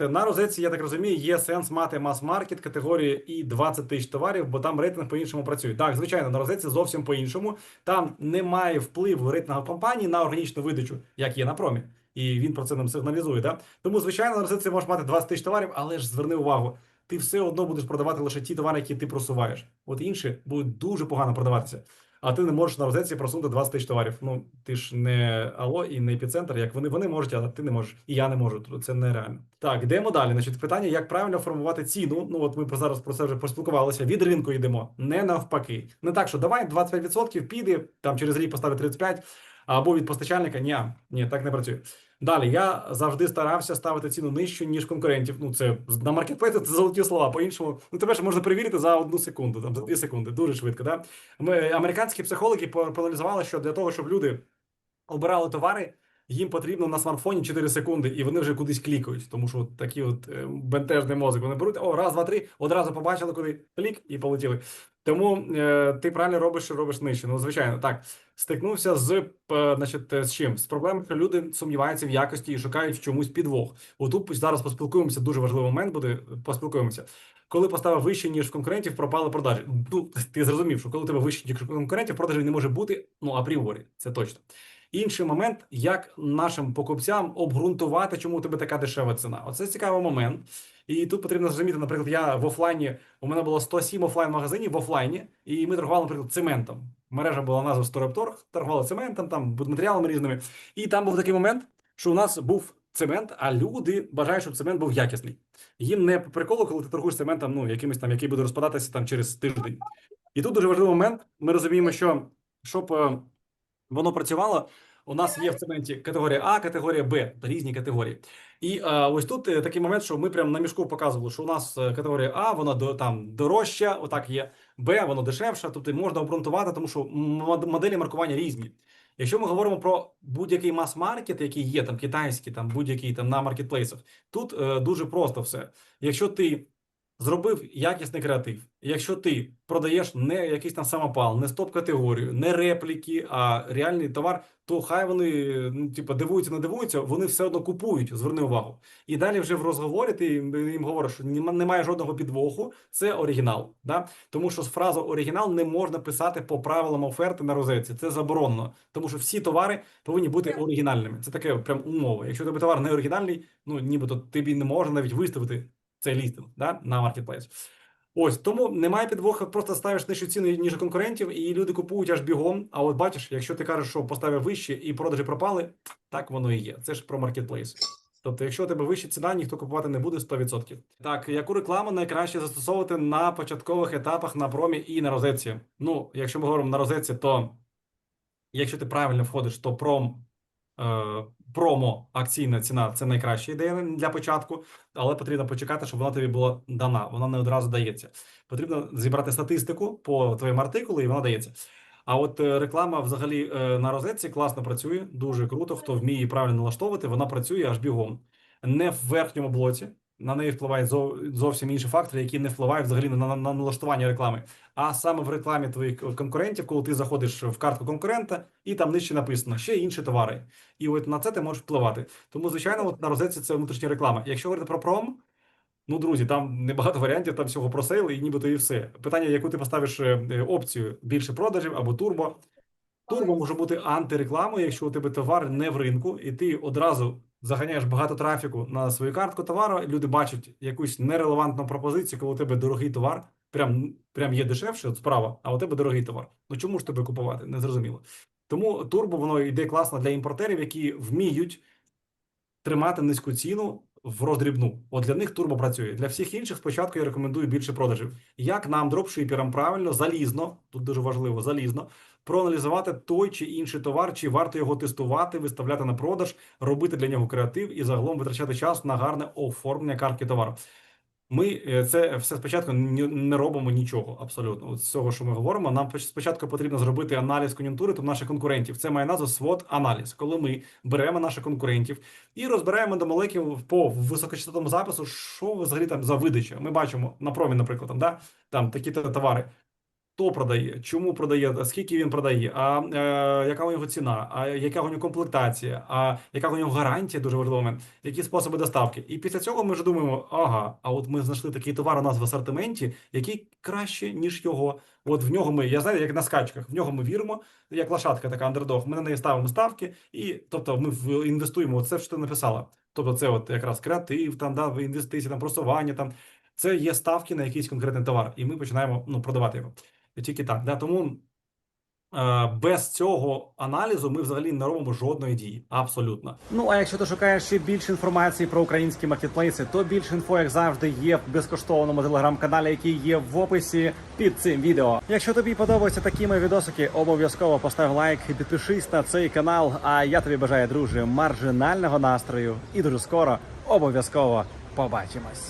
На розетці, я так розумію, є сенс мати мас-маркет категорії і 20 тисяч товарів, бо там рейтинг по-іншому працює. Так, звичайно, на розетці зовсім по-іншому. Там немає впливу рейтингу компанії на органічну видачу, як є на промі. І він про це нам сигналізує. Да? Тому, звичайно, на розетці можеш мати 20 тисяч товарів, але ж зверни увагу, ти все одно будеш продавати лише ті товари, які ти просуваєш. От інші будуть дуже погано продаватися. А ти не можеш на розетці просунути 20 тисяч товарів. Ну ти ж не ало і не епіцентр, як вони вони можуть, а ти не можеш. І я не можу. Це нереально. Так, йдемо далі. Значить, питання, як правильно формувати ціну. Ну от ми про зараз про це вже поспілкувалися. Від ринку йдемо, не навпаки. Не так, що давай 25% піде, там через рік поставить 35%, або від постачальника. Ні, ні, так не працює. Далі я завжди старався ставити ціну нижче, ніж конкурентів. Ну це на маркетплейсі це золоті слова. По-іншому, ну тебе ж можна перевірити за одну секунду, там за дві секунди, дуже швидко. Да? Ми американські психологи проаналізували, що для того, щоб люди обирали товари, їм потрібно на смартфоні 4 секунди, і вони вже кудись клікають. Тому що такі от е, бентежний мозок. Вони беруть о, раз, два, три, одразу побачили, куди клік і полетіли. Тому е, ти правильно робиш, що робиш нижче. Ну, звичайно, так стикнувся з е, значить, з чим з проблемою, що люди сумніваються в якості і шукають в чомусь підвох. Отут зараз поспілкуємося. Дуже важливий момент буде. Поспілкуємося. Коли поставив вище, ніж конкурентів, пропали продажі. Ну, ти зрозумів, що коли тебе вище, ніж конкурентів, продажі не може бути. Ну апріорі, це точно. Інший момент, як нашим покупцям обґрунтувати, чому у тебе така дешева ціна. Оце цікавий момент. І тут потрібно зрозуміти, наприклад, я в офлайні у мене було 107 офлайн магазинів в офлайні, і ми торгували, наприклад, цементом. Мережа була назва Сторепторг, торгували цементом, там матеріалами різними. І там був такий момент, що у нас був цемент, а люди бажають, щоб цемент був якісний. Їм не приколу, коли ти торгуєш цементом, ну якимось там, який буде розпадатися там через тиждень. І тут дуже важливий момент. Ми розуміємо, що щоб е, воно працювало. У нас є в цементі категорія А, категорія Б, різні категорії. І а, ось тут е, такий момент, що ми прямо на мішку показували, що у нас е, категорія А, вона до там дорожча, отак є. Б, воно дешевша, тобто можна обґрунтувати, тому що моделі маркування різні. Якщо ми говоримо про будь-який мас-маркет, який є там китайський, там будь-який там на маркетплейсах, тут е, дуже просто все. Якщо ти зробив якісний креатив. Якщо ти продаєш не якийсь там самопал, не стоп-категорію, не репліки, а реальний товар, то хай вони ну, типу, дивуються, не дивуються, вони все одно купують. Зверни увагу. І далі вже в розговорі ти їм говориш, що немає жодного підвоху, це оригінал. Да? Тому що фразу оригінал не можна писати по правилам оферти на розетці. Це заборонено, тому що всі товари повинні бути оригінальними. Це таке прям умова. Якщо тебе товар не оригінальний, ну нібито тобі не можна навіть виставити цей лістинг да, на маркетплейс. Ось тому немає підвоху, просто ставиш нижчу ціну ніж конкурентів, і люди купують аж бігом. А от бачиш, якщо ти кажеш, що поставив вище і продажі пропали, так воно і є. Це ж про маркетплейс. Тобто, якщо у тебе вища ціна, ніхто купувати не буде 100%. Так, яку рекламу найкраще застосовувати на початкових етапах на промі і на розетці? Ну, якщо ми говоримо на розетці, то якщо ти правильно входиш, то пром промо акційна ціна це найкраща ідея для початку, але потрібно почекати, щоб вона тобі була дана. Вона не одразу дається. Потрібно зібрати статистику по твоєму артикулу, і вона дається. А от е, реклама взагалі е, на розетці класно працює, дуже круто. Хто вміє правильно налаштовувати, вона працює аж бігом, не в верхньому блоці на неї впливають зовсім інші фактори, які не впливають взагалі на, на, на налаштування реклами. А саме в рекламі твоїх конкурентів, коли ти заходиш в картку конкурента, і там нижче написано ще інші товари. І от на це ти можеш впливати. Тому, звичайно, от на розетці це внутрішня реклама. Якщо говорити про пром. Ну, друзі, там небагато варіантів, там всього про сейл і нібито і все. Питання, яку ти поставиш е, опцію більше продажів або турбо. Турбо може бути антирекламою, якщо у тебе товар не в ринку, і ти одразу заганяєш багато трафіку на свою картку товару, люди бачать якусь нерелевантну пропозицію, коли у тебе дорогий товар, прям прям є дешевше, от справа, а у тебе дорогий товар. Ну чому ж тебе купувати? Незрозуміло. Тому турбо воно йде класно для імпортерів, які вміють тримати низьку ціну в роздрібну. От для них турбо працює. Для всіх інших спочатку я рекомендую більше продажів. Як нам дропшиперам правильно, залізно, тут дуже важливо, залізно проаналізувати той чи інший товар, чи варто його тестувати, виставляти на продаж, робити для нього креатив і загалом витрачати час на гарне оформлення картки товару. Ми е, це все спочатку не робимо нічого абсолютно. З цього, що ми говоримо, нам спочатку потрібно зробити аналіз кон'юнктури тобто наших конкурентів. Це має назву свод-аналіз. коли ми беремо наших конкурентів і розбираємо до молекул по високочастотному запису, що взагалі там за видача. Ми бачимо на промі, наприклад, там да там такі товари. Хто продає, чому продає, скільки він продає, а е, яка у нього ціна, а яка у нього комплектація, а яка у нього гарантія, дуже важливий момент, які способи доставки. І після цього ми вже думаємо: ага, а от ми знайшли такий товар у нас в асортименті, який краще, ніж його. От в нього ми, я знаю, як на скачках, в нього ми віримо, як лошадка така андердог. Ми на неї ставимо ставки, і тобто ми інвестуємо. Оце що ти написала. Тобто, це от якраз креатив, там да, інвестиції, там просування, там це є ставки на якийсь конкретний товар, і ми починаємо ну, продавати його. Тільки так. Да? Тому е, без цього аналізу ми взагалі не робимо жодної дії. Абсолютно. Ну а якщо ти шукаєш ще більше інформації про українські маркетплейси, то більше інфо, як завжди, є в безкоштовному телеграм-каналі, який є в описі під цим відео. Якщо тобі подобаються такі мої відосики, обов'язково постав лайк і підпишись на цей канал. А я тобі бажаю, друже, маржинального настрою і дуже скоро обов'язково побачимось.